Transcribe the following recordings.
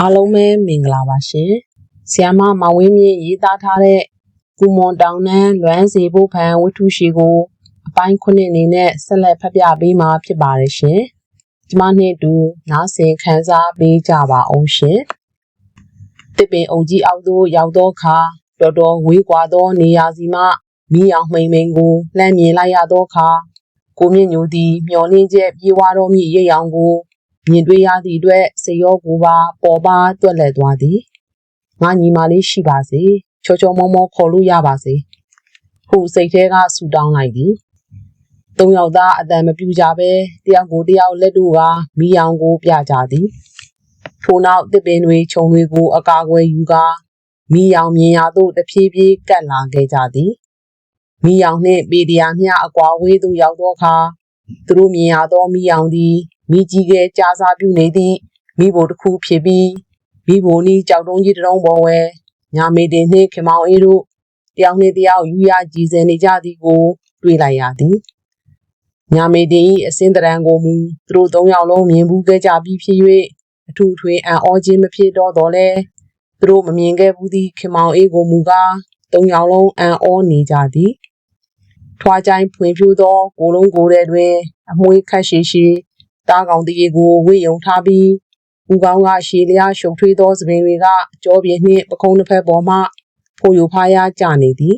အားလုံးပဲမင်္ဂလာပါရှင်။ဆီယမမဝင်းမြင့်ရေးသားထားတဲ့ကုမွန်တောင်နန်းလွမ်းစီဖို့ဖန်ဝတ္ထုရှိကိုအပိုင်းခုနှစ်အနေနဲ့ဆက်လက်ဖတ်ပြပေးမှာဖြစ်ပါတယ်ရှင်။ဒီမနေ့တူနားဆင်ခန်းစားပေးကြပါအောင်ရှင်။တစ်ပင်အုံကြီးအောက်သို့ရောက်သောအခါတော်တော်ဝေးကွာသောနေရာစီမှမိအောင်မှိန်မှိန်ကိုလှမ်းမြင်လိုက်ရသောအခါကိုမြင့်ညိုသည်မျောလင်းချက်ပြေးဝါတော်မူရိပ်ရောင်ကို မြင်တွေ့ရသည့်အတွက်စိတ်ရောကိုယ်ပါပေါ်ပါတွက်လက်သွားသည်ငါညီမလေးရှိပါစေချောချောမောမောခေါ်လို့ရပါစေဟုစိတ်ထဲကဆူတောင်းလိုက်သည်သုံးယောက်သားအတန်မပြူကြပဲတယောက်ကိုတယောက်လက်တို့ကမိအောင်ကိုပြကြသည်ထို့နောက်တစ်ပင်တွေခြုံတွေကိုအကာအကွယ်ယူကာမိအောင်မြင်ရသို့တဖြည်းဖြည်းကပ်လာခဲ့ကြသည်မိအောင်နှင့်ပေဒီယာမျှအကွာဝေးသို့ရောက်သောအခါသူတို့မြင်ရသောမိအောင်သည် မိကြီးကဲကြားစားပြုနေသည့်မိဘတစ်ခုဖြစ်ပြီးမိဘနီးကြောက်တုံးကြီးတစ်တုံးပေါ်ဝဲညာမေတင်နှင့်ခင်မောင်အေးတို့တယောက်နှင့်တယောက်ယူရကြည်စင်နေကြသည်ကို တွေ့လိုက်ရသည်ညာမေတင်၏အစင်းတရံကိုမူသူတို့သုံးယောက်လုံးမြင်ဘူးခဲ့ကြပြီးဖြစ်၍အထူးထွေအံ့ဩခြင်းမဖြစ်တော့တော့လဲသူတို့မမြင်ခဲ့ဘူးသည့်ခင်မောင်အေးကိုမူကားသုံးယောက်လုံးအံ့ဩနေကြသည်ထွားချိုင်းဖွင့်ဖြိုးသောကိုလုံးကိုယ်ထဲတွင် အမွှေးခတ်ရှိရှိ တားကောင်တရေကိုဝေယုံထားပြီးဦးကောင်းကရှည်လျားရှုပ်ထွေးသောသပင်တွေကကြောပြင်းနှင့်ပခုံးတစ်ဖက်ပေါ်မှဖိုယိုဖားရကျနေသည်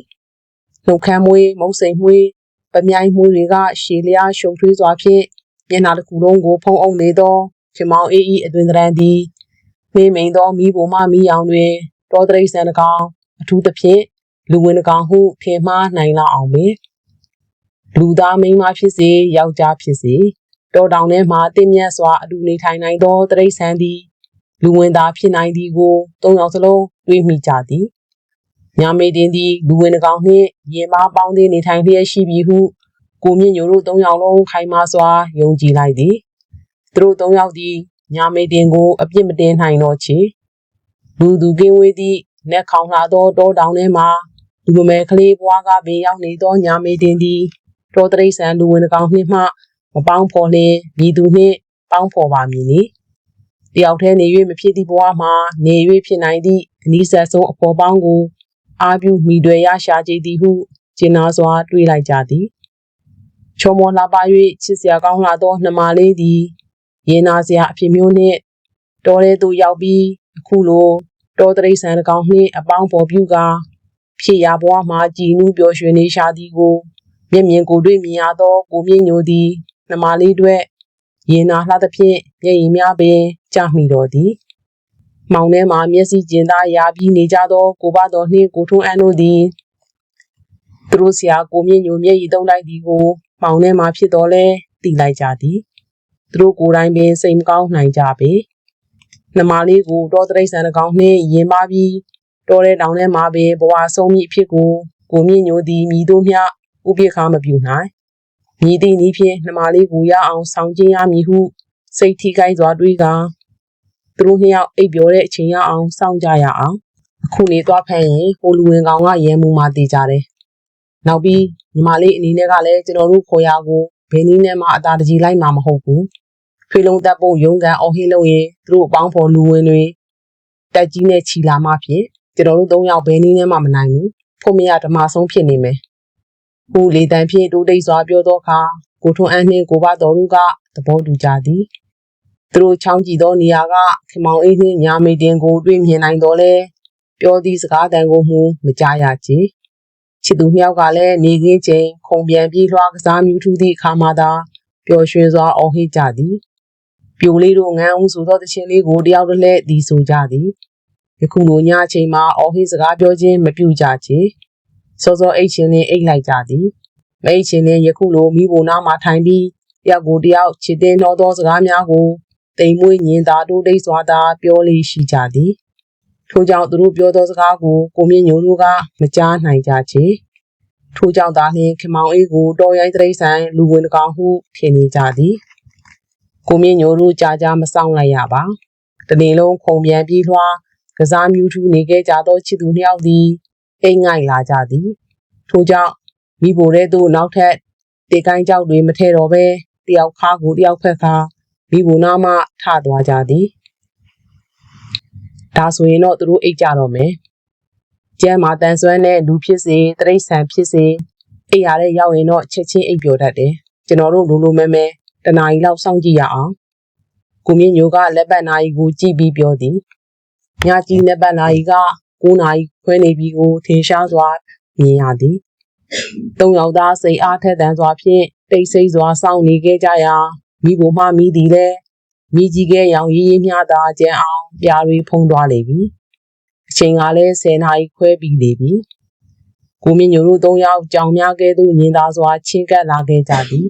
နှုတ်ခမ်းမွေးမုတ်စိမ်မွေးပမြိုင်မွေးတွေကရှည်လျားရှုပ်ထွေးစွာဖြင့်မျက်နှာတစ်ခုလုံးကိုဖုံးအုပ်နေသောခင်မောင်အေးဤအတွင်တရန်သည်နှင်းမိန်သောမိဘမမိအောင်တွင်တောတရိษံတကောင်အထူးသဖြင့်လူဝင်တကောင်ဟုထင်မှားနိုင်လောက်အောင်ပင်လူသားမိန်းမဖြစ်စေယောက်ျားဖြစ်စေ တောတောင်ထဲမှတင့်မြတ်စွာအတူနေထိုင်နိုင်သောတရိษံသည်လူဝင်သားဖြစ်နိုင်သည်ကိုသုံးယောက်စလုံးတွေးမိကြသည်ညာမေတင်သည်လူဝင်တကောင်နှင့်ရင်မပေါင်းသေးနေထိုင်လျက်ရှိပြီဟုကိုမြင့်ညိုတို့သုံးယောက်လုံးခိုင်မာစွာယုံကြည်လိုက်သည်သူတို့သုံးယောက်သည်ညာမေတင်ကိုအပြစ်မတင်နိုင်တော့ချေလူသူကင်းဝေးသည့်နက်ခေါင်လာသောတောတောင်ထဲမှလူမမဲကလေးဘွားကပင်ရောက်နေသောညာမေတင်သည်တောတရိษံလူဝင်တကောင်နှင့်မှ မပေါင်းဖော်လျင်မြည်သူနှင့်ပေါင်းဖော်ပါမည်နိတယောက်တည်းနေ၍မဖြစ်သည့်ဘဝမှာနေ၍ဖြစ်နိုင်သည့်အနိစ္စဆုံးအဖော်ပေါင်းကိုအာပြုမိတွေရရှာကြည်သည်ဟုကျင်နာစွာတွေးလိုက်ကြသည်ချောမောလှပ၍ချစ်စရာကောင်းလာသောနှမလေးသည်ရင်နာစရာအဖြစ်မျိုးနှင့်တော်ရဲသို့ရောက်ပြီးအခုလိုတော်တရိษံတကောင်နှင့်အပေါင်းဖော်ပြုကာဖြစ်ရဘဝမှာကြည်နူးပျော်ရွှင်နေရှာသည်ကိုမျက်မြင်ကိုယ်တွေ့မြင်ရသောကိုမြင့်ညိုသည် နှမလေးတို့ရင်နာလှသဖြင့်မျက်ရည်များပင်ကြမိတော်သည်မောင်ထဲမှာမျက်စိကျင်သားရာပြီးနေကြသောကိုဘတော်နှင့်ကိုထွန်းအန်းတို့သည်သူတို့ဆရာကိုမြင့်ညိုမျက်ရည်သုံးလိုက်သည်ကိုမောင်ထဲမှာဖြစ်တော်လဲသိလိုက်ကြသည်သူတို့ကိုယ်တိုင်ပင်စိတ်မကောင်းနိုင်ကြပေနှမလေးကိုတောတရိษံတကောင်နှင့်ရင်ပါပြီးတောတဲ့တောင်ထဲမှာပင်ဘဝဆုံးမိအဖြစ်ကိုကိုမြင့်ညိုသည်မိတို့မျှဥပိ္ပခမပြုနိုင် မြည်သည့်နည်းဖြင့်နှမလေးကိုရအောင်ဆောင်ကျင်းရမည်ဟုစိတ်ထိခိုက်စွာတွေးကာသူတို့နှစ်ယောက်အိပ်ပျော်တဲ့အချိန်ရအောင်စောင့်ကြရအောင်အခုနေသွားဖမ်းရင်ဟိုလူဝင်ကောင်ကရဲမှုမှတည်ကြတယ်နောက်ပြီးညီမလေးအနေနဲ့ကလည်းကျွန်တော်တို့ခေါ်ရကိုဘယ်နည်းနဲ့မှအသာတကြီးလိုက်မှာမဟုတ်ဘူးဖေလုံးတပ်ဖို့ရုံးကန်အော်ဟင်းလို့ရင်သူတို့အပေါင်းဖော်လူဝင်တွေတက်ကြီးနဲ့ခြီလာမှဖြင့်ကျွန်တော်တို့သုံးယောက်ဘယ်နည်းနဲ့မှမနိုင်ဘူးဖို့မရဓမ္မဆုံးဖြစ်နေမယ် ဟူလေတန်ဖြင့်တိုးတိတ်စွာပြောသောအခါကိုထွန်းအန်းနှင့်ကိုဘတော်တို့ကသဘောတူကြသည်သူတို့ချောင်းကြည့်သောနေရာကခင်မောင်အေးနှင့်ညာမေတင်ကိုတွေ့မြင်နိုင်တော်လဲပြောသည့်စကားတန်ကိုမှမကြားရချေချစ်သူနှစ်ယောက်ကလည်းနေခင်းချိန်ခုံပြန်ပြေးလွှားကစားမြူးထူးသည့်အခါမှသာပျော်ရွှင်စွာအော်ဟစ်ကြသည်ပြိုလေးတို့ငန်းဦးဆိုသောတခြင်းလေးကိုတယောက်တည်းလက်ဒီဆိုကြသည်ယခုလိုညအချိန်မှာအော်ဟစ်စကားပြောခြင်းမပြုကြချေ စောစောအိတ်ချင်းနဲ့အိတ်လိုက်ကြသည်မိတ်ချင်းနဲ့ယခုလိုမိဘနာမှာထိုင်ပြီးတယောက်ကိုတယောက်ချစ်တင်တော်သောစကားများကိုတိမ်မွေးညင်သာတိုးတိတ်စွာသာပြောလေးရှိကြသည်ထို့ကြောင့်သူတို့ပြောသောစကားကိုကိုမြင့်ညိုတို့ကမကြားနိုင်ကြချေထို့ကြောင့်သာလျှင်ခမောင်အေးကိုတော်ရိုင်းတရိษံလူဝင်တကောင်ဟုထင်နေကြသည်ကိုမြင့်ညိုတို့ကြာကြာမဆောင်လိုက်ရပါတနေ့လုံးခုံပြန်ပြီးလွှားကစားမြူးထူးနေခဲ့ကြသောချစ်သူနှစ်ယောက်သည် အိမ်ငိုက်လာကြသည်ထို့ကြောင့်မိဘတဲ့သို့နောက်ထပ်တေကိုင်းကြောက်တွေမထဲတော့ပဲတယောက်ခါကိုတယောက်ဖက်ခါမိဘနာမှထသွားကြသည်ဒါဆိုရင်တော့သူတို့အိတ်ကြတော့မယ်ကျမ်းမှာတန်ဆွမ်းတဲ့လူဖြစ်စေတရိษံဖြစ်စေအိတ်ရတဲ့ရောက်ရင်တော့ချက်ချင်းအိတ်ပျော်တတ်တယ်ကျွန်တော်တို့လိုလိုမဲမဲတနားရီလောက်စောင့်ကြည့်ရအောင်ကိုမြင့်ညိုကလက်ပတ်နာရီကိုကြည့်ပြီးပြောသည်ညကြီးလက်ပတ်နာရီက 9နာရီခွဲနေပြီကိုထင်ရှားစွာမြင်ရသည်သုံးယောက်သားစိတ်အားထက်သန်စွာဖြင့်တိတ်ဆိတ်စွာစောင့်နေခဲ့ကြရာမိဘမှမိသည်လဲမိကြီးကရောင်ရေးရေးမျှသာကျန်အောင်ပြားတွေဖုံးသွားလေပြီအချိန်ကလည်း10နာရီခွဲပြီးလေပြီကိုမြင့်ညိုတို့သုံးယောက်ကြောင်များကဲသို့ညင်သာစွာချင်းကပ်လာခဲ့ကြသည်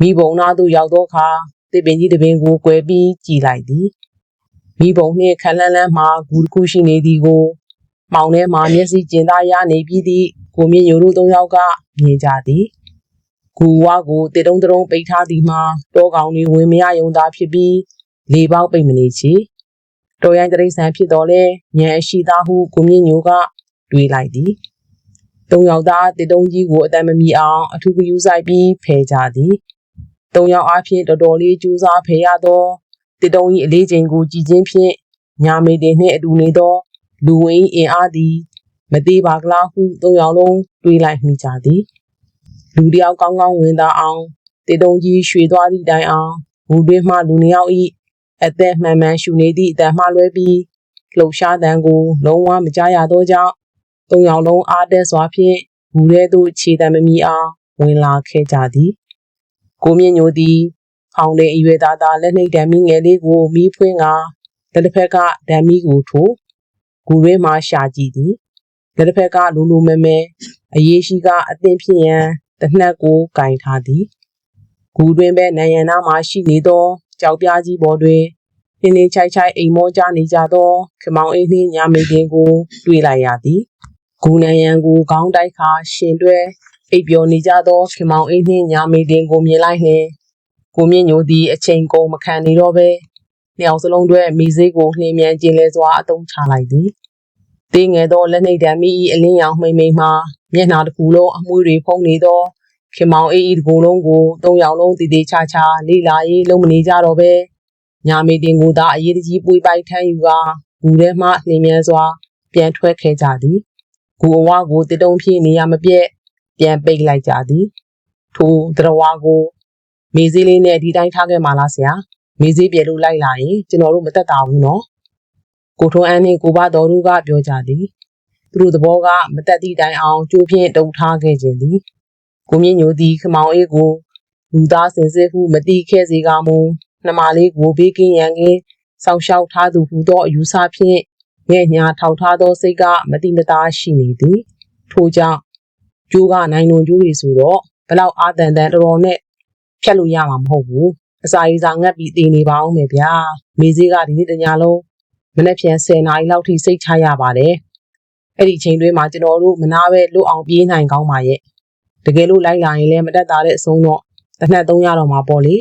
မိဘုံနာသို့ရောက်သောအခါတစ်ပင်ကြီးတစ်ပင်ကို꿰ပြီးကြည်လိုက်သည် မိဘုံနှင့်ခက်လန်းလန်းမှဂူတစ်ခုရှိနေသည်ကိုမောင်ထဲမှမျက်စိကျင်သားရနေပြီးသည့်ကိုမြင့်ညိုတို့သုံးယောက်ကမြင်ကြသည်ဂူဝါကိုတေတုံးတုံးပိတ်ထားသည်မှာတောကောင်တွေဝင်မရယုံသားဖြစ်ပြီးလေပေါက်ပိတ်မနေချေတော်ရိုင်းတရိษံဖြစ်တော်လဲညံအရှိသားဟုကိုမြင့်ညိုကတွေးလိုက်သည်သုံးယောက်သားတေတုံးကြီးကိုအတန်မမီအောင်အထူးကယူဆိုင်ပြီးဖယ်ကြသည်သုံးယောက်အားဖြင့်တော်တော်လေးကြိုးစားဖယ်ရသော တေတုံးကြီးအလေးချိန်ကိုကြည်ချင်းဖြင့်ညာမေတင်နှင့်အတူနေသော လူဝင်းအင်အားသည် မသေးပါကလားဟုသုံးယောက်လုံးတွေးလိုက်မိကြသည်လူတယောက်ကောင်းကောင်းဝင်သာအောင်တေတုံကြီးရွှေသွားသည့်တိုင်အောင်ဘူတွင်းမှလူနှစ်ယောက်ဤအသက်မှန်မှန်ရှူနေသည့်အတန်မှလွဲပြီးလှုပ်ရှားတန်ကိုလုံးဝမကြားရသောကြောင့်သုံးယောက်လုံးအားတက်စွာဖြင့်ဘူထဲသို့ခြေတံမမီအောင်ဝင်လာခဲ့ကြသည်ကိုမြင့်ညိုသည် ဖောင်တဲ့အရွယ်သားသားလက်နှိပ်တံမီငယ်လေးကိုမီးဖွင့်ကလက်တစ်ဖက်ကဓာမီကိုထိုးဂူရင်းမှရှာကြည့်သည်လက်တစ်ဖက်ကလူလူမဲမဲအရေးရှိကအသင်ဖြစ်ရန်တနှက်ကိုကင်ထားသည်ဂူတွင်ပဲနယန္နာမှရှိနေသောကြောက်ပြားကြီးပေါ်တွင်နင်းနေချိုက်ချိုက်အိမ်မောကြနေကြသောခမောင်အိနှင်းညာမေတင်ကို တွေ့လိုက်ရသည်ဂူနယံကိုခေါင်းတိုက်ခါရှင်တွဲအိပ်ပျော်နေကြသောခမောင်အိနှင်းညာမေတင်ကိုမြင်လိုက်နှင့် ကိုမြင့်ညိုသည်အချိန်ကုန်မခံနေတော့ပဲနှစ်ယောက်စလုံးတွဲမိစေးကိုနှင်းမြန်ကျင်လဲစွာအတုံးချလိုက်သည်တင်းငယ်သောလက်နှိပ်တံမိ၏အလင်းရောင်မှိမ့်မိန်မှမျက်နှာတစ်ခုလုံးအမွှေးတွေဖုံးနေသောခင်မောင်အေးဤတကူလုံးကိုသုံးယောက်လုံးတည်တည်ချာချာလိလာရေးလုံးမနေကြတော့ပဲညာမေတင်ကိုသာအရေးတကြီးပွေပိုက်ထမ်းယူကဂူထဲမှနှင်းမြန်စွာ ပြန်ထွက်ခဲ့ကြသည်ဂူအဝကိုတတုံဖြည့်နေရမပြက်ပြန်ပိတ်လိုက်ကြသည်ထိုတရဝါကို မေစည်းလေးနဲ့ဒီတိုင်းထားခဲ့မှလားဆရာမေစည်းပြေလို့လိုက်လာရင်ကျွန်တော်တို့မတက်တာဘူးနော်ကိုထွန်းအန်းနဲ့ကိုဘတော်တို့ကပြောကြသည်သူတို့သဘောကမတက်သည့်တိုင်အောင်ကြိုးဖြင့်တုံထားခဲ့ခြင်းသည်ကိုမြင့်ညိုသည်ခမောင်အေးကိုလူသားစင်စစ်ဟုမတိခဲ့စေကမူနှမလေးကိုဘေးကင်းရန်ကင်းစောင့်ရှောက်ထားသူဟူသောအယူဆဖြင့်ငဲ့ညာထောက်ထားသောစိတ်ကမတိမသားရှိနေသည်ထို့ကြောင့်ကျိုးကနိုင်လွန်ကျိုးတွေဆိုတော့ဘလောက်အာတန်တန်တော်တော်နဲ့ ဖြတ်လို့ရမှာမဟုတ်ဘူးအစာရေးစာငတ်ပြီးတည်နေပါအောင်မယ်ဗျာမေးစေးကဒီနေ့တညလုံးမနေ့ပြန်10နာရီလောက်ထိစိတ်ချရပါတယ်အဲ့ဒီချိန်တွင်းမှာကျွန်တော်တို့မနာပဲလွတ်အောင်ပြေးနိုင်ကောင်းပါရဲ့တကယ်လို့လိုက်လာရင်လည်းမတက်တာတဲ့အဆုံးတော့တစ်နှက်300တော့မှာပေါ့လေ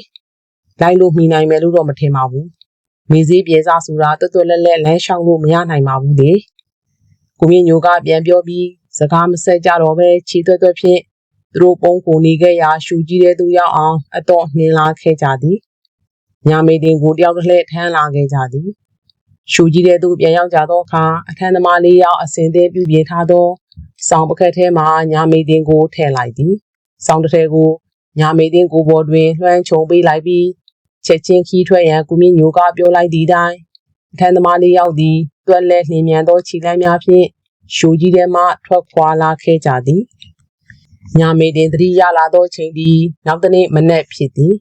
လိုက်လို့မှီနိုင်မယ်လို့တော့မထင်ပါဘူးမေးစေးပြေစားဆိုတာတွတ်တွတ်လက်လက်လမ်းလျှောက်လို့မရနိုင်ပါဘူးလေကိုမြင့်ညိုကပြန်ပြောပြီးစကားမဆက်ကြတော့ပဲခြေသွက်သွက်ဖြင့် သူတို့ပုံကိုနေခဲ့ရာရှူကြီးတဲ့သူရောက်အောင်အတော့နှင်းလာခဲ့ကြသည်ညာမေတင်ကိုတယောက်တစ်လှည့်ထမ်းလာခဲ့ကြသည်ရှူကြီးတဲ့သူပြန်ရောက်ကြသောအခါအခန်းသမားလေးယောက်အစင်သေးပြုပြင်ထားသောစောင်ပကက်ထဲမှညာမေတင်ကိုထည့်လိုက်သည်စောင်တစ်ထည်ကိုညာမေတင်ကိုပေါ်တွင်လွှမ်းခြုံပေးလိုက်ပြီးချက်ချင်းခီးထွက်ရန်ကုမြင့်ညိုကပြောလိုက်သည့်တိုင်အခန်းသမားလေးယောက်သည်တွက်လက်နှင်းမြန်သောခြေလမ်းများဖြင့်ရှိုးကြီးထဲမှထွက်ခွာလာခဲ့ကြသည် ညာမေတင်သတိရလာသောချိန်သည်နောက်တနေ့မနက်ဖြစ်သည်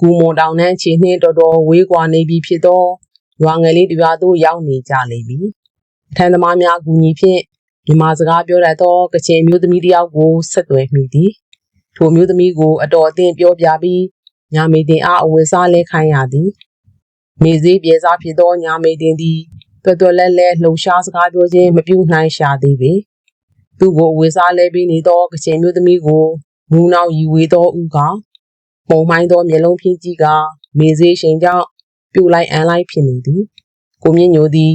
ကူမွန်တောင်နှန်းခြေနှင်းတော်တော်ဝေးကွာနေပြီဖြစ်သောရွာငယ်လေးတစ်ရွာသို့ရောက်နေကြလိမ့်မည်အထံသမားများအကူအညီဖြင့်မြန်မာစကားပြောတတ်သောကချင်မျိုးသမီးတစ်ယောက်ကိုဆက်သွယ်မိသည်ထိုမျိုးသမီးကိုအတော်အသင့်ပြောပြပြီးညာမေတင်အားအဝယ်စားလဲခိုင်းရသည်မေစည်းပြေစားဖြစ်သောညာမေတင်သည်တွတ်တွတ်လဲလဲလှုပ်ရှားစကားပြောခြင်းမပြုနိုင်ရှာသေးပေ သူ့ကိုအဝယ်စားလဲပြီးနေသောကချင်မျိုးသမီးကိုမူနောက်ယူဝေသောဥကောင်ပုံမိုင်းသောမျက်လုံးဖြင်းကြီးကမေစည်းရှင်ကြောင့်ပြူလိုက်အန်လိုက်ဖြစ်နေသည်ကိုမြင့်ညိုသည်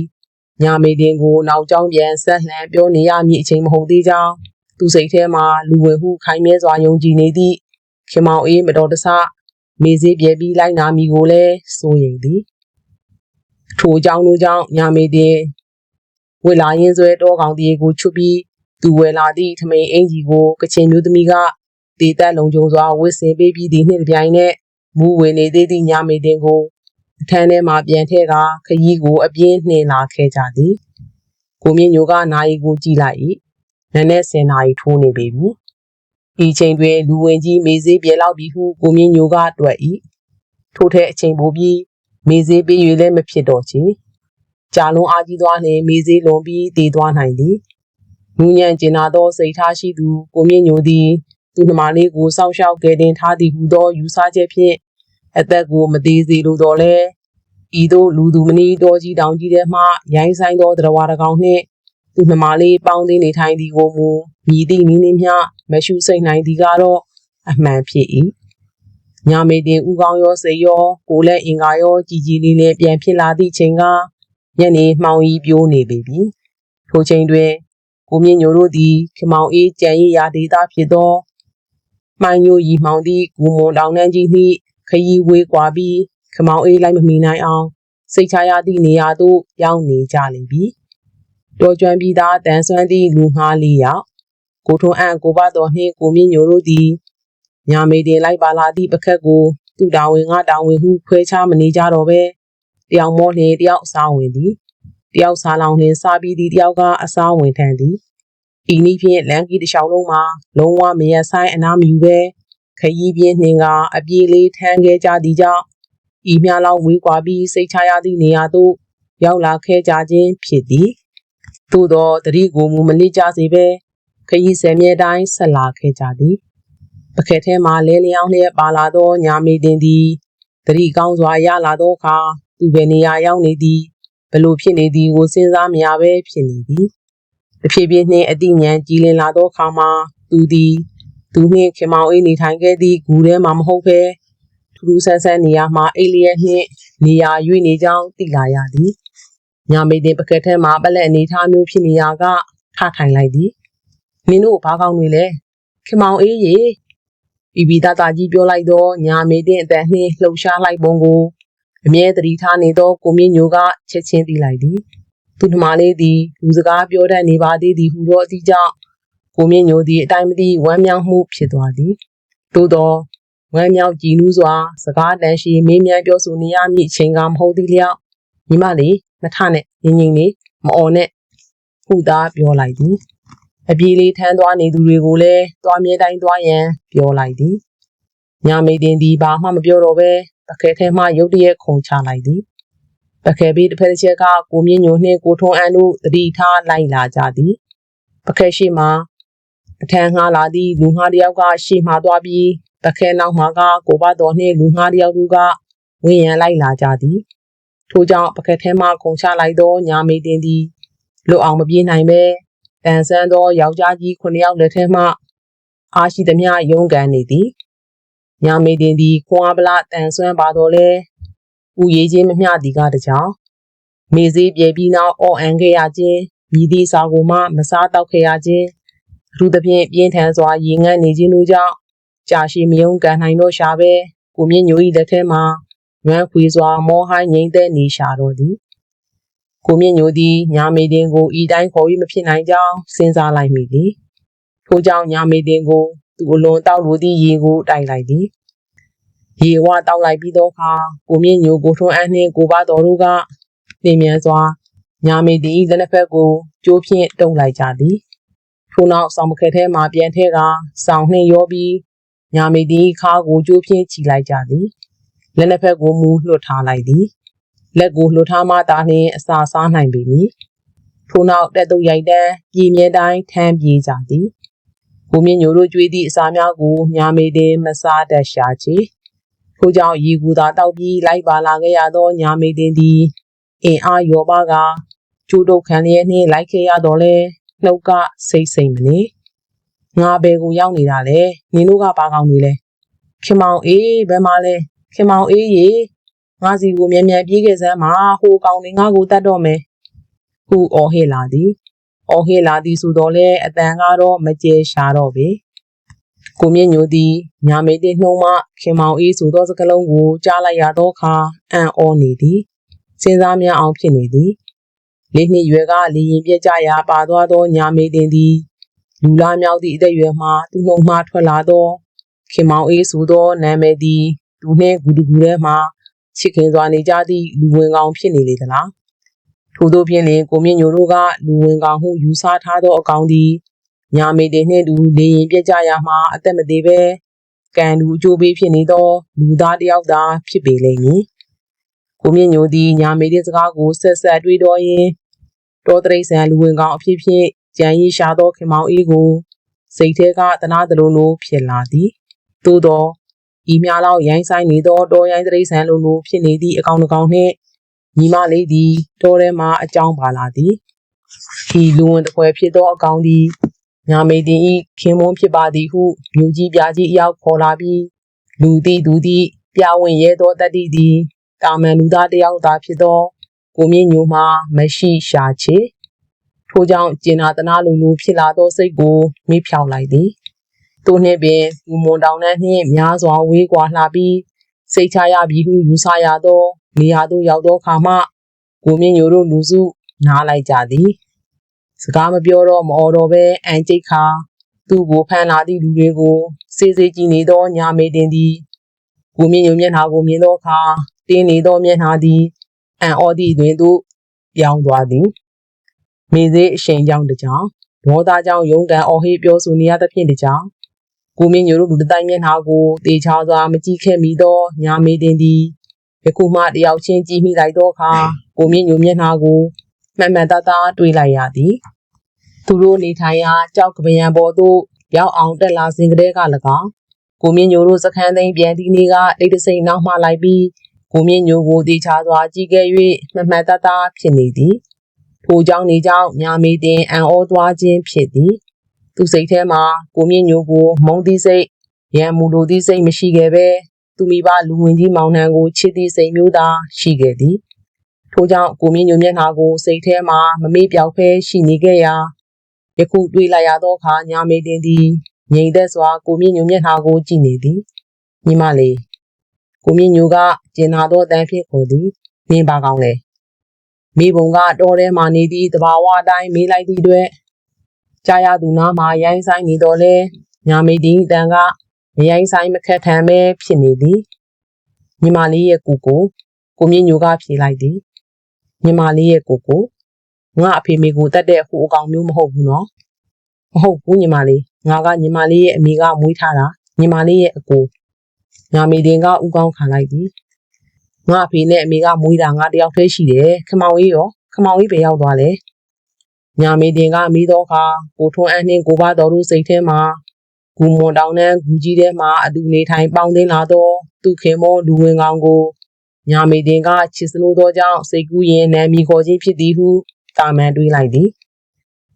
ညာမေတင်ကိုနောက်ကျောင်းပြန်ဆက်လှမ်းပြောနေရမည့်အချိန်မဟုတ်သေးကြောင်းသူစိတ်ထဲမှာလူဝင်ဟုခိုင်မြဲစွာယုံကြည်နေသည့်ခင်မောင်အေးမတော်တဆမေစေးပြဲပြီးလိုက်နာမိကိုလည်းစိုးရိမ်သည်ထိုအကြောင်းတို့ကြောင့်ညာမေတင်ဝေလာရင်ဆွဲတောကောင်တရေကိုချွတ်ပြီး သူဝယ်လာသည့်ထမိန်အင်ကြီးကိုကချင်မျိုးသမီးကဒေသက်လုံးကျုံစွာဝစ်စင်ပေးပြီးသည့်နှစ်တစ်ပြိုင်နက်မူဝင်နေသေးသည့်ညာမေတင်ကိုအထမ်းထဲမှပြန်ထည့်ကာခရီးကိုအပြင်းနှင်လာခဲ့ကြသည်ကိုမြင့်ညိုကနာရီကိုကြည့်လိုက်၏နည်းနည်း10နာရီထိုးနေပြီဤချိန်တွင်လူဝင်ကြီးမေစေးပြေလောက်ပြီဟုကိုမြင့်ညိုကတွက်၏ထို့ထက်အချိန်ပိုပြီးမေစေးပေး၍လည်းမဖြစ်တော့ချေကြာလွန်အားကြီးသွားနှင့်မေစေးလွန်ပြီးတည်သွားနိုင်သည် နူးညံ့ကျင်နာသောစိတ်ထားရှိသူကိုမြင့်ညိုသည်သူနှမလေးကိုစောင့်ရှောက်ကယ်တင်ထားသည်ဟုသောယူဆချက်ဖြင့်အသက်ကိုမသေးစေလိုတော့လဲဤသို့လူသူမနီတော်ကြီးတောင်ကြီးထဲမှရိုင်းဆိုင်သောတရဝါတကောင်နှင့်သူနှမလေးပေါင်းသိနေထိုင်သည်ကိုမူမြည်သည့်နည်းနည်းမျှမရှုစိတ်နိုင်သည်ကတော့အမှန်ဖြစ်၏ညာမေတင်ဥကောင်းရောစိတ်ရောကိုလည်းအင်္ဂါရောကြည်ကြည်လေးလေးပြန်ဖြစ်လာသည့်ချိန်ကညနေမှောင်ရီပြိုးနေပေပြီထိုချိန်တွင် ကိုမြင့်ညိုတို့သည်ခမောင်အေးကြံရည်ရာဒေသဖြစ်သောမှိုင်ညိုရီမှောင်သည့်ဂူမွန်တောင်နှန်းကြီးနှင့်ခရီးဝေးကွာပြီးခမောင်အေးလိုက်မမီနိုင်အောင်စိတ်ချရသည့်နေရာသို့ရောက်နေကြလိမ့်ပြီတော်ကျွမ်းပြီးသားတန်ဆွမ်းသည့်လူငှားလေးယောက်ကိုထွန်းအံ့ကိုပါတော်နှင့်ကိုမြင့်ညိုတို့သည်ညာမေတင်လိုက်ပါလာသည့်ပခက်ကိုသူ့တာဝန်ငါတာဝန်ဟုခွဲခြားမနေကြတော့ပဲတယောက်မောနှင့်တယောက်အစားဝင်သည် တယောက်စားလောင်နှင့်စားပြီးသည့်တယောက်ကအစားဝင်ထန်သည်ဤနည်းဖြင့်လမ်းကြီးတစ်လျှောက်လုံးမှာလုံးဝမရဆိုင်အနားမယူပဲခရီးပြင်းနှင်ကအပြေးလေးထမ်းခဲ့ကြသည်ကြောင့်ဤမြလောက်ဝေးကွာပြီးစိတ်ချရသည့်နေရာသို့ရောက်လာခဲ့ကြခြင်းဖြစ်သည်သို့သောတတိကိုမူမလစ်ကြစေပဲခရီးဆယ်မြဲတိုင်းဆက်လာခဲ့ကြသည်ပကက်ထဲမှလဲလျောင်းလျက်ပါလာသောညာမေတင်သည်တတိကောင်းစွာရလာသောအခါသူပဲနေရာရောက်နေသည် ဘလို့ဖြစ်နေသည်ကိုစဉ်းစားမရပဲဖြစ်နေသည်တဖြည်းဖြည်းနှင့်အတိညာဉ်ကြီးလင်လာသောအခါမှာသူသည်သူနှင့်ခင်မောင်အေးနေထိုင်ခဲ့သည့်ဂူထဲမှာမဟုတ်ဘဲထူးထူးဆန်းဆန်းနေရာမှာအိလျက်နှင့်နေရာ၍နေကြောင်းသိလာရသည်ညာမေတင်ပကက်ထဲမှာပလက်အနေထားမျိုးဖြစ်နေရာကထထိုင်လိုက်သည်မင်းတို့ဘာကောင်းတွေလဲခင်မောင်အေးရေဘီဘီတာတာကြီးပြောလိုက်တော့ညာမေတင်အတန်နှင်းလှုပ်ရှားလိုက်ပုံကို အမြဲတတိထားနေသောကိုမြင့်ညိုကချက်ချင်းသိလိုက်သည်သူနှမလေးသည်လူစကားပြောတတ်နေပါသေးသည်ဟူသောအသည့်ကြောင့်ကိုမြင့်ညိုသည်အတိုင်းမသိဝမ်းမြောက်မှုဖြစ်သွားသည်သို့သောဝမ်းမြောက်ကြည်နူးစွာ စကားတန်ရှိမင်းမြန်ပြောဆိုနေရမည့်အချိန်ကမဟုတ်သေးလျောက်ညီမလေးမထနဲ့ငင်ငင်လေးမအော်နဲ့ဟုသာပြောလိုက်သည်အပြေးလေးထမ်းသွားနေသူတွေကိုလည်းသွားမြဲတိုင်းသွားရန်ပြောလိုက်သည်ညာမေတင်သည်ဘာမှမပြောတော့ပဲ တခဲထဲမှရုတ်တရက်ခုန်ချလိုက်သည်ပခဲဘေးတစ်ဖက်တစ်ချက်ကကိုမြင့်ညိုနှင့်ကိုထွန်းအန်းတို့တတိထားလိုက်လာကြသည်ပခဲရှိမှအထံငှားလာသည့်လူငှားတစ်ယောက်ကရှေ့မှသွားပြီးပခဲနောက်မှကကိုဘတော်နှင့်လူငှားတစ်ယောက်တို့ကဝင်းရန်လိုက်လာကြသည်ထို့ကြောင့်ပခဲထဲမှခုန်ချလိုက်သောညာမေတင်သည်လွတ်အောင်မပြေးနိုင်ပဲတန်ဆန်းသောယောက်ျားကြီးခုနှစ်ယောက်လက်ထဲမှအားရှိသမျှရုန်းကန်နေသည် ညာမေတင်သည်ခွန်အားပလတန်ဆွမ်းပါတော်လဲဥရေးချင်းမမျှသည်ကတကြောင်မေစေးပြေပြီးနောက်အော်အန်ခဲ့ရခြင်းမြည်သည့်စာကိုမှမစားတော့ခဲ့ရခြင်းအထူးသဖြင့်ပြင်းထန်စွာရေငတ်နေခြင်းတို့ကြောင့်ကြာရှည်မယုံကန်နိုင်တော့ရှာပဲကိုမြင့်ညို၏လက်ထဲမှရွမ်းခွေစွာမောဟိုင်းငိမ့်သက်နေရှာတော့သည်ကိုမြင့်ညိုသည်ညာမေတင်ကိုဤတိုင်းခေါ်ပြီးမဖြစ်နိုင်ကြောင်းစဉ်းစားလိုက်မိသည်ထို့ကြောင့်ညာမေတင်ကို သူအလွန်တောက်လိုသည့်ရေကိုတိုက်လိုက်သည်ရေဝတောက်လိုက်ပြီးသောအခါကိုမြင့်ညိုကိုထွန်းအန်းနှင့်ကိုပါတော်တို့ကလင်းမြန်စွာညာမေတင်၏လက်နှစ်ဖက်ကိုကြိုးဖြင့်တုံလိုက်ကြသည်ထို့နောက်ဆောင်မခဲထဲမှပြန်ထဲကဆောင်နှင့်ရောပြီးညာမေတင်၏ခါကိုကြိုးဖြင့်ခြိလိုက်ကြသည်လက်နှစ်ဖက်ကိုမူလွှတ်ထားလိုက်သည်လက်ကိုလှုပ်ထားမှသာလျှင်အစာစားနိုင်ပေမည်ထို့နောက်တက်တုတ်ရိုက်တန်းပြည်မြဲတိုင်းထမ်းပြေးကြသည် ကိုမြင့်ညိုတို့ကြွေးသည့်အစာများကိုညာမေတင်မစားတတ်ရှာချေထို့ကြောင့်ရေကူသာတောက်ပြီးလိုက်ပါလာခဲ့ရသောညာမေတင်သည်အင်အားရောပါကကျိုးတုတ်ခံလျက်နှင့်လိုက်ခဲ့ရတော့လဲနှုတ်ကစိတ်စိမ်မနေငါဘယ်ကိုရောက်နေတာလဲနင်တို့ကဘာကောင်းနေလဲခင်မောင်အေးဘယ်မှာလဲခင်မောင်အေးရေငါစီကိုမြန်မြန်ပြေးခဲ့စမ်းမှာဟိုကောင်တွေငါ့ကိုတတ်တော့မယ်ဟုအော်ဟစ်လာသည် အော်ဟစ်လာသည်ဆိုတော့လေအတန်ကတော့မကျဲရှာတော့ပဲကိုမြင့်ညိုသည်ညာမေတဲ့နှုံးမှခင်မောင်အေးဆိုသောစကလုံးကိုကြားလိုက်ရသောအခါအံ့ဩနေသည်စဉ်းစားမြန်အောင်ဖြစ်နေသည်လေးနှစ်ရွယ်ကလေရင်ပြက်ကြရာပါသွားသောညာမေတင်သည်လူလားမြောက်သည့်အသက်အရွယ်မှသူ့နှုတ်မှထွက်လာသောခင်မောင်အေးဆိုသောနာမည်သည်လူနှင့်ဂူတကူထဲမှချစ်ခင်စွာနေကြသည့်လူဝင်ကောင်ဖြစ်နေလေသလား ထို့သောဖြင့်လျှင်ကိုမြင့်ညိုတို့ကလူဝင်ကောင်ဟုယူဆထားသောအကောင်သည်ညာမေတင်နှင့်တူလေရင်ပြက်ကြရာမှအသက်မသေးဘဲကံလူအကျိုးပေးဖြစ်နေသောလူသားတစ်ယောက်သာဖြစ်ပေလိမ့်မည်ကိုမြင့်ညိုသည်ညာမေတင်စကားကိုဆက်ဆက်တွေးတော်ရင်းတော်တရိษံလူဝင်ကောင်အဖြစ်ဖြင့်ကြံရည်ရှာသောခင်မောင်အေးကိုစိတ်ထဲကတနာသလိုလိုဖြစ်လာသည်သို့သောဤများလောက်ရိုင်းဆိုင်နေသောတော်ရိုင်းတရိษံလိုလိုဖြစ်နေသည့်အကောင်တစ်ကောင်နှင့် ညီမလေးသည်တော်ထဲမှအကြောင်းပါလာသည်ဤလူဝင်တစ်ခွဲဖြစ်သောအကောင်သည်ညာမေတင်ဤခင်မွန်းဖြစ်ပါသည်ဟုမြို့ကြီးပြာကြီးအရောက်ခေါ်လာပြီးလူသည်သူသည်ပြဝင်ရဲသောတတ္တိသည်တာမန်လူသားတစ်ယောက်သာဖြစ်သောကိုမြင့်ညိုမှမရှိရှာချေထို့ကြောင့်ကျင်နာတနာလူလူဖြစ်လာသောစိတ်ကိုမိဖြောင်လိုက်သည်သူနှင့်ပင်ဘူမွန်တောင်နှင့်များစွာဝေးကွာလှပြီးစိတ်ချရပြီဟုယူဆရသော နေရာသို့ရောက်သောအခါမှကိုမြင့်ညိုတို့လူစုနားလိုက်ကြသည်စကားမပြောတော့မအော်တော့ပဲအန်ကျိတ်ခါသူ့ကိုဖမ်းလာသည့်လူတွေကိုစေးစေးကြည့်နေသောညာမေတင်သည်ကိုမြင့်ညိုမျက်နှာကိုမြင်သောအခါတင်းနေသောမျက်နှာသည်အံ့ဩသည့်တွင်သို့ပြောင်းသွားသည်မိသေးအရှိန်ကြောင့်တကြောင်ဒေါသကြောင့်ရုန်းကန်အော်ဟစ်ပြောဆိုနေရသဖြင့်တကြောင်ကိုမင်းညိုတို့လူတိုင်းမျက်နှာကိုတေချာစွာမကြည့်ခဲ့မိသောညာမေတင်သည် ယခုမှတယောက်ချင်းကြည့်မိလိုက်သောအခါကိုမင်းညိုမျက်နှာကိုမှန်မှန်သားသားတွေးလိုက်ရသည်သူတို့နေထိုင်ရာကြောက်ကပယံပေါ်သို့ရောက်အောင်တက်လာစဉ်ကတည်းက၎င်းကိုမြင့်ညိုတို့စခန်းသိမ်းပြန်သည့်နေ့ကတိတ်တဆိတ်နောက်မှလိုက်ပြီးကိုမြင့်ညိုကိုတေချာစွာကြည့်ခဲ့၍မှန်မှန်သားသားဖြစ်နေသည်ထိုကြောင့်နေကြောင့်ညာမေတင်အံ့ဩသွားခြင်းဖြစ်သည်သူစိတ်ထဲမှာကိုမြင့်ညိုကိုမုံသီးစိတ်ရံမူလိုသီးစိတ်မရှိခဲ့ပဲ သူမိဘလူဝင်ကြီးမောင်နှံကိုချစ်သည့်စိတ်မျိုးသာရှိခဲ့သည်ထို့ကြောင့်ကိုမြင့်ညိုမျက်နှာကိုစိတ်ထဲမှာမမေ့ပြောက်ဖဲရှိနေခဲ့ရာယခုတွေ့လိုက်ရသောအခါညာမေတင်သည်ငြိမ်သက်စွာကိုမြင့်ညိုမျက်နှာကိုကြည့်နေသည်ညီမလေးကိုမြင့်ညိုကကျင်နာသောအတန်းဖြင့်ခေါ်သည်နင်းပါကောင်းလေမိဘုံကတော်ထဲမှနေသည့်တဘာဝအတိုင်းမေးလိုက်သည့်အတွက်ကြာရသူနာမှာရိုင်းဆိုင်နေတော်လဲညာမေတင်တန်က မရိုင်းဆိုင်မခက်ထန်ပဲဖြစ်နေသည်ညီမလေးရဲ့ကိုကိုကိုမြင့်ညိုကဖြေလိုက်သည်ညီမလေးရဲ့ကိုကိုငါအဖေမေကိုတတ်တဲ့ဟိုအကောင်မျိုးမဟုတ်ဘူးနော်မဟုတ်ဘူးညီမလေးငါကညီမလေးရဲ့အမေကမွေးထားတာညီမလေးရဲ့အကိုညာမေတင်ကဥကောင်းခံလိုက်သည်ငါအဖေနဲ့အမေကမွေးတာငါတယောက်တည်းရှိတယ်ခမောင်ကြီးရောခမောင်ကြီးပဲရောက်သွားလဲညာမေတင်ကမိတော့ခါကိုထွန်းအန်းနှင်းကိုပါတော်တို့စိတ်ထဲမှာ ဂူမွန်တောင်နဲ့ဂူကြီးထဲမှာအတူနေထိုင်ပေါင်းသိမ်းလာတော့သူခင်မောလူဝင်ကောင်ကိုညာမေတင်ကချစ်စလို့သောကြောင့်စိတ်ကူးရင်နာမည်ခေါ်ခြင်းဖြစ်သည်ဟုတာမန်တွေးလိုက်သည်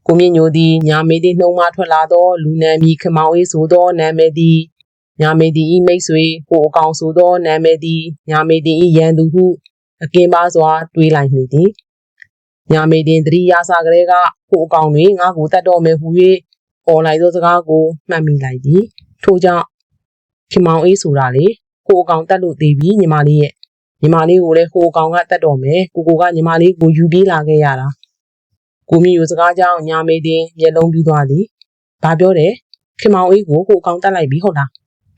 ကိုမြင့်ညိုသည်ညာမေတင်နှုံမှထွက်လာသောလူနာမည်ခမောင်အေးဆိုသောနာမည်သည်ညာမေတီဤမိတ်ဆွေဟိုအကောင်ဆိုသောနာမည်သည်ညာမေတီဤရန်သူဟုအကင်းပါစွာတွေးလိုက်မိသည်ညာမေတင်တတိယဆကလေးကဟိုအကောင်တွင်ငါကိုတတ်တော်မယ်ဟူ၍ ပေါ်လိုက်သောစကားကိုမှတ်မိလိုက်သည်ထို့ကြောင့်ခင်မောင်အေးဆိုတာလေဟိုအကောင်တတ်လို့သေးပြီညီမလေးရဲ့ညီမလေးကိုလည်းဟိုအကောင်ကတတ်တော်မယ်ကိုကိုကညီမလေးကိုယူပြေးလာခဲ့ရတာကိုမျိုးစကားကြောင့်ညာမေတင်မျက်လုံးပြူသွားသည်ဘာပြောတယ်ခင်မောင်အေးကိုဟိုအကောင်တတ်လိုက်ပြီဟုတ်လား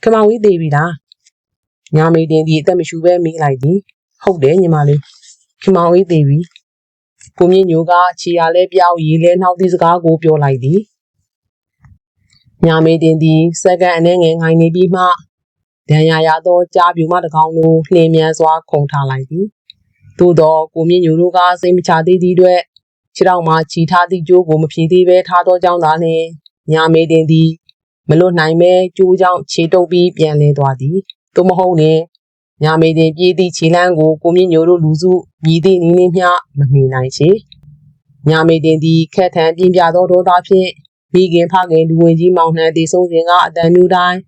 ခမောင်ကြီးသေးပြီလားညာမေတင်ဒီအသက်မရှူပဲမေးလိုက်သည်ဟုတ်တယ်ညီမလေးခမောင်ကြီးသေးပြီကိုမြင့်ညိုကခြေရလဲပြောင်းရေလဲနှောက်သည့်စကားကိုပြောလိုက်သည် ညာမေတင်သည်စက္ကန့်အနည်းငယ်ငိုင်နေပြီးမှဒဏ်ရာရသောကြားပြူမတကောင်လိုနှင်းမြန်စွာခုန်ထားလိုက်သည်သို့သောကိုမြင့်ညိုတို့ကစိတ်မချသေးသည့်အတွက်ခြေထောက်မှခြီထားသည့်ကြိုးကိုမဖြေသေးပဲထားသောကြောင့်သာလျှင်ညာမေတင်သည်မလွတ်နိုင်ပဲကြိုးကြောင့်ခြေတုပ်ပြီးပြန်လဲသွားသည်သို့မဟုတ်ရင်ညာမေတင်ပြေးသည့်ခြေလမ်းကိုကိုမြင့်ညိုတို့လူစုမြည်သည့်နည်းနည်းမျှမမီနိုင်ချေညာမေတင်သည်ခက်ထန်ပြင်းပြသောဒေါသဖြင့် မိခင်ဖခင်လူဝင်ကြီးမောင်နှံတည်ဆုံးစဉ်ကအတန်မျိုးတိုင်း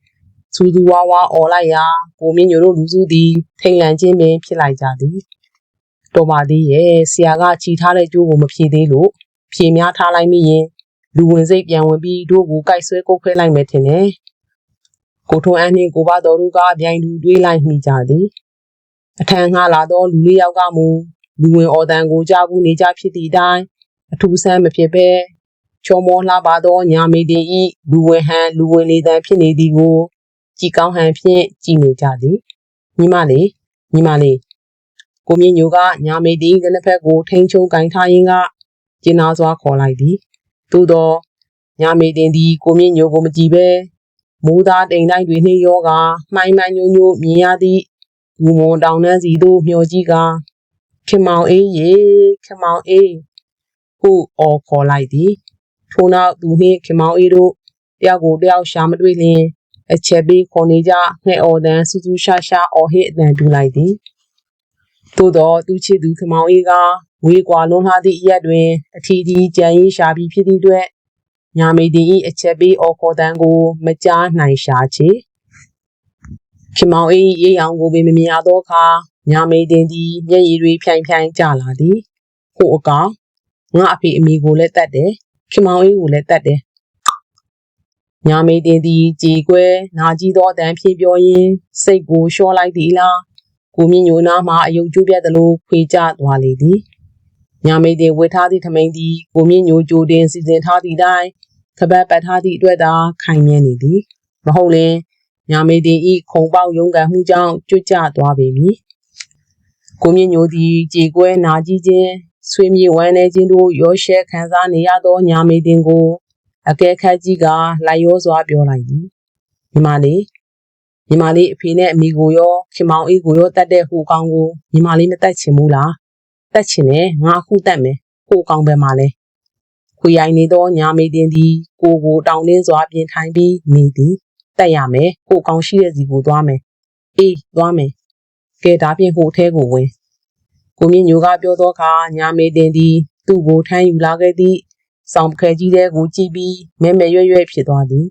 စူးစူးဝါးဝါအော်လိုက်ရာကိုမြင့်ညိုတို့လူစုသည်ထိန်လန့်ခြင်းပင်ဖြစ်လိုက်ကြသည်တော်ပါသေးရဲ့ဆရာကခြိထားတဲ့ကြိုးကိုမဖြေသေးလို့ဖြေများထားလိုက်မိရင်လူဝင်စိတ်ပြန်ဝင်ပြီးတို့ကိုကိုက်ဆွဲကုတ်ခွဲလိုက်မယ်ထင်တယ်။ကိုထွန်းအန်းနှင့်ကိုပါတော်တို့ကအပြိုင်တူတွေးလိုက်မိကြသည်။အထံငှလာသောလူလေးယောက်ကမူလူဝင်အော်တန်ကိုကြားဘူးနေကြဖြစ်သည့်အတိုင်းအထူးဆန်းမဖြစ်ပဲ ချောမောလှပါသောညာမေတင်ဤလူဝင်ဟန်လူဝင်နေတန်ဖြစ်နေသည်ကိုကြည်ကောင်းဟန်ဖြင့်ကြည်နေကြသည်ညီမလေးညီမလေးကိုမြင့်ညိုကညာမေတင်ကနှစ်ဖက်ကိုထိန်ချုံကင်ထားရင်းကကျင်းနာစွာခေါ်လိုက်သည်သို့သောညာမေတင်သည်ကိုမြင့်ညိုကိုမကြည့်ပဲမိုးသားတိမ်တိုင်းတွင်နှိရောကမှိုင်းမှိုင်းညို့ညို့မြင်ရသည့်ဘူမွန်တောင်နှန်းစီသို့မျှော်ကြည့်ကခင်မောင်အေးရေခင်မောင်အေးဟုအော်ခေါ်လိုက်သည် ထို့နောက်သူနှင့်ခင်မောင်အေးတို့တယောက်ကိုတယောက်ရှာမတွေ့လျင်အချက်ပေးခေါ်နေကြငှဲ့အော်တန်းစူးစူးရှာရှာအော်ဟစ်အတန်တူလိုက်သည်သို့သောသူချစ်သူခင်မောင်အေးကဝေးကွာလွန်လှသည့်အရက်တွင် အထီးထီးကြံရည်ရှာပြီးဖြစ်သည့်အတွက်ညာမေတင်၏အချက်ပေးအော်ခေါ်တန်းကို မကြားနိုင်ရှာချေခင်မောင်အေး၏ရေးအောင်ကိုပင်မမြင်ရသောအခါညာမေတင်သည်မျက်ရည်တွေဖြိုင်ဖြိုင်ကျလာသည်ဟိုအကောင်ငါအဖေအမေကိုလည်းတတ်တယ် ခင်မောင်အေးကိုလည်းတတ်တယ်ညာမေတင်သည်ကြည်ကွဲနာကြီးသောအတန်ဖြင့်ပြောရင်းစိတ်ကိုလျှော့လိုက်သည်လားကိုမြင့်ညိုနာမှအယုတ်ကျိုးပြတ်သလိုခွေကျသွားလေသည်ညာမေတင်ဝေထားသည့်ထမိန်သည်ကိုမြင့်ညိုကြိုတင်စီစဉ်ထားသည့်တိုင်ကပတ်ပတ်ထားသည့်အတွက်သာခိုင်မြဲနေသည်မဟုတ်လျှင်ညာမေတင်ဤခုံပေါက်ရုံးကန်မှုကြောင့်ကျွတ်ကျသွားပေမည်ကိုမြင့်ညိုသည်ကြည်ကွဲနာကြီးခြင်း ဆွေမြေဝမ်းနေခြင်းတို့ရောရှဲခံစားနေရသောညာမေတင်ကိုအကဲခတ်ကြီးကလိုက်ရောစွာပြောလိုက်သည်ညီမလေးညီမလေးအဖေနဲ့အမိကိုရောခင်မောင်အေးကိုရောတတ်တဲ့ဟိုကောင်ကိုညီမလေးမတတ်ချင်ဘူးလားတတ်ချင်တယ်ငါအခုတတ်မယ်ဟိုကောင်ပဲမလဲခွေရိုင်နေသောညာမေတင်သည်ကိုကိုတောင်းတင်းစွာပြင်ထိုင်ပြီးနေသည်တက်ရမယ်ဟိုကောင်ရှိတဲ့စီကိုသွားမယ်အေးသွားမယ်ကဲဒါဖြင့်ဟိုထဲကိုဝင် ကိုမြင့်ညိုကပြောသောအခါညာမေတင်သည် သူ့ကိုထမ်းယူလာခဲ့သည့်ဆောင်ပခဲကြီးတဲ့ကိုကြည့်ပြီးမဲမဲရွဲ့ရွဲ့ဖြစ်သွားသည်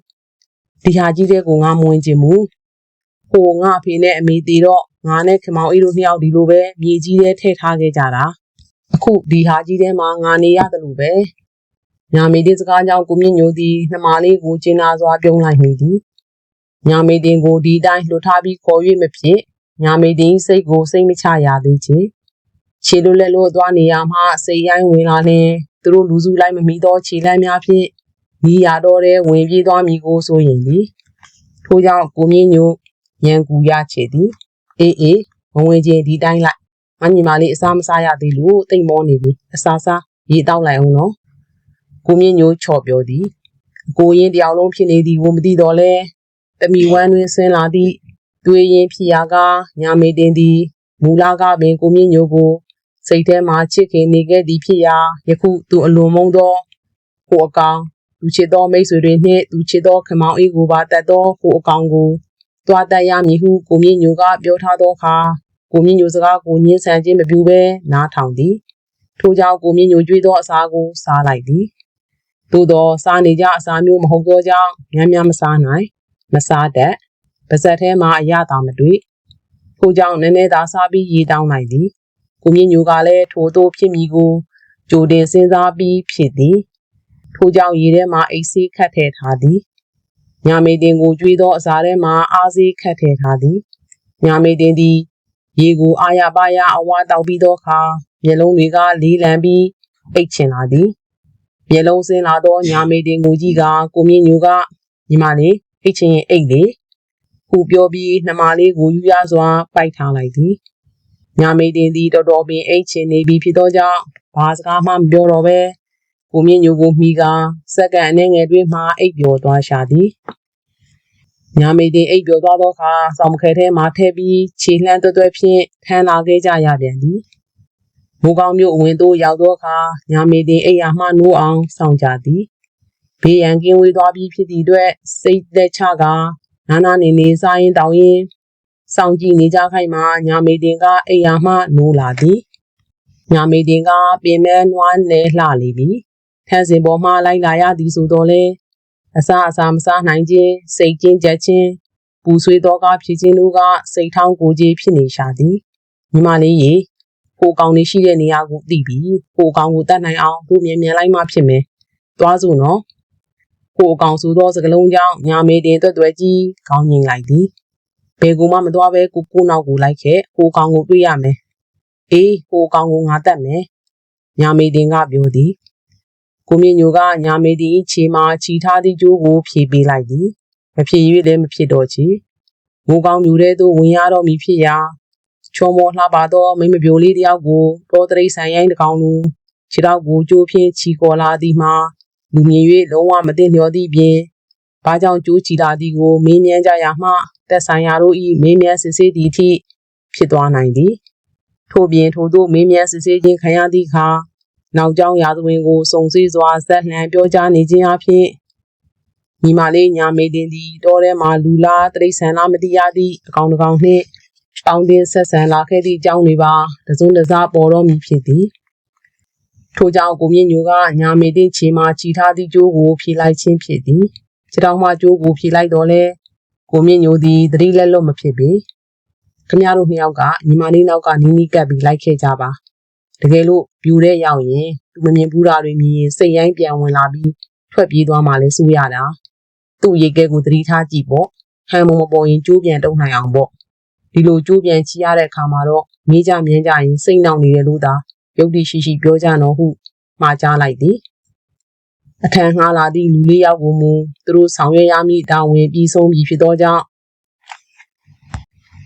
ဒီဟာကြီးတဲ့ကိုငါမဝင်ခြင်းဘူးဟိုငါအဖေနဲ့အမေတီတော့ငါနဲ့ခင်မောင်အေးတို့နှစ်ယောက်ဒီလိုပဲမြေကြီးထဲထည့်ထားခဲ့ကြတာအခုဒီဟာကြီးထဲမှာငါနေရတယ်လို့ပဲညာမေတင်စကားကြောင့်ကိုမြင့်ညိုသည်နှမလေးကိုကျင်းနာစွာပြုံးလိုက်မိသည်ညာမေတင်ကိုဒီတိုင်းလှုပ်ထားပြီးခေါ်၍မဖြစ်ညာမေတင်စိတ်ကိုစိတ်မချရသေးချေ ခြေလိုလက်လိုသွားနေရမှစိတ်ရိုင်းဝင်လာလင်သူတို့လူစုလိုက်မမီသောခြေလမ်းများဖြင့်မိရတော့တဲ့ဝင်ပြေးသွားမည်ကိုဆိုရင်လေထို့ကြောင့်ကိုမြင့်ညိုရန်ကူရချေသည်အေးအေးမဝင်ခြင်းဒီတိုင်းလိုက်မညီမလေးအစားမစားရသေးလို့တိတ်မောနေပြီအစားစားရေတောက်လိုက်အောင်နော်ကိုမြင့်ညိုချော့ပြောသည်ကိုရင်တယောက်လုံးဖြစ်နေသည်ကိုမသိတော့လဲတမီဝမ်းတွင်ဆင်းလာသည့်သွေးရင်ဖြစ်ရာကညာမေတင်သည်မူလာကပင်ကိုမြင့်ညိုကို စိတ်ထဲမှာချစ်ခင်နေခဲ့သည်ဖြစ်ရာယခုသူအလွန်မုန်းသောဟိုအကောင်သူချစ်သောမိတ်ဆွေတွေနှင့်သူချစ်သောခမောင်အေးကိုပါတတ်သောဟိုအကောင်ကိုတွားတတ်ရမည်ဟုကိုမြင့်ညိုကပြောထားသောအခါကိုမြင့်ညိုစကားကိုညှင်းဆန်ခြင်းမပြုဘဲနားထောင်သည်ထို့ကြောင့်ကိုမြင့်ညိုကြွေးသောအစာကိုစားလိုက်သည်သို့သောစားနေကြအစာမျိုးမဟုတ်သောကြောင့်များများမစားနိုင်မစားတတ်ပါဇက်ထဲမှာအရသာမတွေ့ထို့ကြောင့်နည်းနည်းသာစားပြီးရေတောင်းလိုက်သည် ကိုမြင့်ညိုကလည်းထိုသို့ဖြစ်မည်ကိုကြိုတင်စဉ်းစားပြီးဖြစ်သည်ထို့ကြောင့်ရေထဲမှာအိတ်ဆေးခတ်ထည့်ထားသည်ညာမေတင်ကိုကျွေးသောအစာထဲမှာအားစေးခတ်ထည့်ထားသည်ညာမေတင်သည်ရေကိုအာရပါရအဝါတောက်ပြီးသောအခါမျက်လုံးတွေကလေးလံပြီးအိတ်ချင်လာသည်မျက်လုံးစင်းလာသောညာမေတင်ကိုကြီးကကိုမြင့်ညိုကညီမလေးအိတ်ချင်ရင်အိတ်လေခုပြောပြီးနှမလေးကိုယူရစွာပိုက်ထားလိုက်သည် ညာမေတင်သည်တော်တော်ပင်အိတ်ချင်နေပြီဖြစ်သောကြောင့်ဘာစကားမှမပြောတော့ပဲကိုမြင့်ညိုကိုမိကစက္ကန့်အနည်းငယ်တွင်မှအိပ်ပျော်သွားရှာသည်ညာမေတင်အိပ်ပျော်သွားသောအခါဆောင်ခဲထဲမှထဲပြီးခြေလှမ်းတွဲတွဲဖြင့်ထမ်းလာခဲ့ကြရပြန်သည်မိုးကောင်းမြို့အဝင်သို့ရောက်သောအခါညာမေတင်အိပ်ရာမှနိုးအောင်ဆောင်ကြသည်ဘေးရန်ကင်းဝေးသွားပြီးဖြစ်သည့်အတွက်စိတ်သက်ချကနာနာနေနေစားရင်တောင်းရင် စောင့်ကြည့်နေကြခိုင်မှာညာမေတင်ကအိမ်ယာမှနိုးလာသည်ညာမေတင်ကပင်မဲနွားနယ်လှလေပြီထန်းစင်ပေါ်မှလိုက်လာရသည်ဆိုတော့လေအစာအစာမစားနိုင်ခြင်းစိတ်ကျဉ်ကြက်ခြင်းပူဆွေးသောကဖြစ်ခြင်းတို့ကစိတ်ထောင်းကိုကြီးဖြစ်နေရှာသည်ညီမလေးရေဟိုကောင်လေးရှိတဲ့နေရာကိုသိပြီဟိုကောင်ကိုတတ်နိုင်အောင်တို့မြန်မြန်လိုက်မှဖြစ်မယ်သွားစို့နော်ဟိုကောင်ဆိုသောစကလုံးကြောင့်ညာမေတင်တွက်တွက်ကြီးခေါင်းငိင်လိုက်သည် ဘယ်ကူမှမသွားပဲကိုကိုနောက်ကိုလိုက်ခဲ့ကိုကောင်ကိုတွေ့ရမယ်အေးဟိုကောင်ကိုငါတတ်မယ်ညာမေတင်ကပြောသည်ကိုမြင့်ညိုကညာမေတင်၏ခြေမှာခြိထားသည့်ကြိုးကိုဖြေပေးလိုက်သည်မဖြေ၍လည်းမဖြစ်တော့ချေငိုကောင်မျိုးတဲ့သို့ဝင်ရတော့မည်ဖြစ်ရာချောမောလှပသောမိမပြိုလေးတယောက်ကိုတော်တရိတ်ဆိုင်ရိုင်းတစ်ကောင်လိုခြေထောက်ကိုကြိုးဖြင့်ချီခေါ်လာသည်မှာလူမြင်၍လုံးဝမသိလျော်သည့်ပြင် ဘာကြောင့်ကြိုးချီလာသည်ကိုမေးမြန်းကြရမှတက်ဆိုင်ရာတို့၏မေးမြန်းစစ်ဆေးသည့်အထိဖြစ်သွားနိုင်သည်ထို့ပြင်ထိုသို့မင်းမြန်စစ်ဆေးခြင်းခံရသည့်အခါနောက်ကျောင်းရာဇဝင်ကိုစုံစည်းစွာဇက်လှန်ပြောကြားနေခြင်းအပြင်ညီမလေးညာမေတင်သည်တောထဲမှလူလားတရိษံလားမတိရသည့်အကောင်တစ်ကောင်နှင့်တောင်းတင်ဆက်ဆံလာခဲ့သည့်အကြောင်းတွေပါတစုံတစပေါ်တော်မူဖြစ်သည်ထို့ကြောင့်ကိုမြင့်ညိုကညာမေတင်ခြေမှချီထားသည့်ကြိုးကိုဖြေလိုက်ခြင်းဖြစ်သည် ခြေထောက်မှကြိုးကိုဖြေလိုက်တော့လဲကိုမြင့်ညိုသည်သတိလက်လွတ်မဖြစ်ပေခမရတို့နှစ်ယောက်ကညီမလေးနောက်ကနီးနီးကပ်ပြီးလိုက်ခဲ့ကြပါတကယ်လို့ပြူတဲ့ရောက်ရင်သူမမြင်ဘူးတာတွေမြင်ရင်စိတ်ရိုင်းပြန်ဝင်လာပြီးထွက်ပြေးသွားမှလည်းစိုးရတာသူ့ရေကဲကိုသတိထားကြည့်ပေါ့ဟန်မမပေါ်ရင်ကျိုးပြန်တုံနိုင်အောင်ပေါ့ဒီလိုကျိုးပြန်ချီရတဲ့အခါမှာတော့မြေးကြမြင်းကြရင်စိတ်နှောက်နေတယ်လို့သာရုပ်တည်ရှိရှိပြောကြတော့ဟုမှားကြားလိုက်သည် အထံငှားလာသည့်လူလေးယောက်ကိုမူသူတို့ဆောင်ရွက်ရမည့်တာဝန်ပြီးဆုံးပြီဖြစ်သောကြောင့်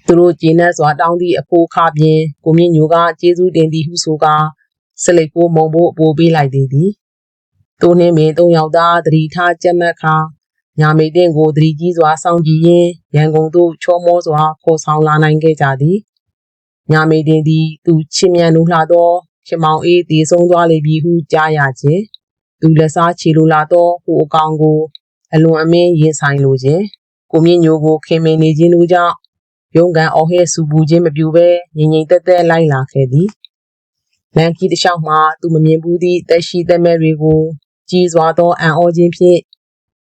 သူတို့ကျင်းနဲ့စွာတောင်းသည့်အဖိုးခပြင်ကိုမြင့်ညိုကကျေးဇူးတင်သည်ဟုဆိုကာစလိတ်ကိုမုံဖို့အပိုးပေးလိုက်သေးသည်သူနှင်းမင်းသုံးယောက်သားသတိထားကြက်မက်ခါညာမေတင်ကိုသတိကြီးစွာစောင့်ကြည့်ရင်းရန်ကုန်သို့ချောမောစွာခေါ်ဆောင်လာနိုင်ခဲ့ကြသည်ညာမေတင်သည်သူချစ်မြတ်နိုးလှသောခင်မောင်အေးတည်ဆုံးသွားလေပြီဟုကြားရခြင်း သူလက်စားချီလိုလာသောဟိုအကောင်ကိုအလွန်အမင်းရင်ဆိုင်လိုခြင်းကိုမြင့်ညိုကိုခင်မင်နေခြင်းတို့ကြောင့်ရုံးကန်အော်ဟဲဆူပူခြင်းမပြူဘဲငြိမ်ငြိမ်သက်သက်လိုက်လာခဲ့သည်လန်ကီတစ်လျှောက်မှာသူမမြင်ဘူးသည့်တက်ရှိသက်မဲ့တွေကိုကြီးစွာသောအံ့ဩခြင်းဖြင့်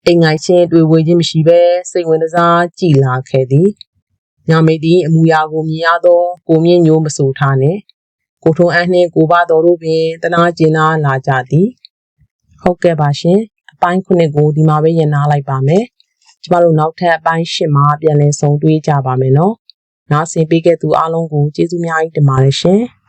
အိမ်ငိုင်ချင်းတွေ့ဝေခြင်းမရှိဘဲစိတ်ဝင်စားကြည်လာခဲ့သည်ညာမေသည်အမူအရာကိုမြင်ရသောကိုမြင့်ညိုမဆိုထားနဲ့ကိုထုံအန်းနှင့်ကိုပါတော်တို့ပင်တနာကျင်နာလာကြသည် ဟုတ်ကဲ့ပါရှင်အပိုင်းခုနှစ်ကိုဒီမှာပဲရင်နာလိုက်ပါမယ်ကျမတို့နောက်ထပ်အပိုင်းရှစ်မှာပြန်လည်ဆုံတွေ့ကြပါမယ်နော်နားဆင်ပေးခဲ့သူအားလုံးကိုကျေးဇူးများကြီးတင်ပါတယ်ရှင်။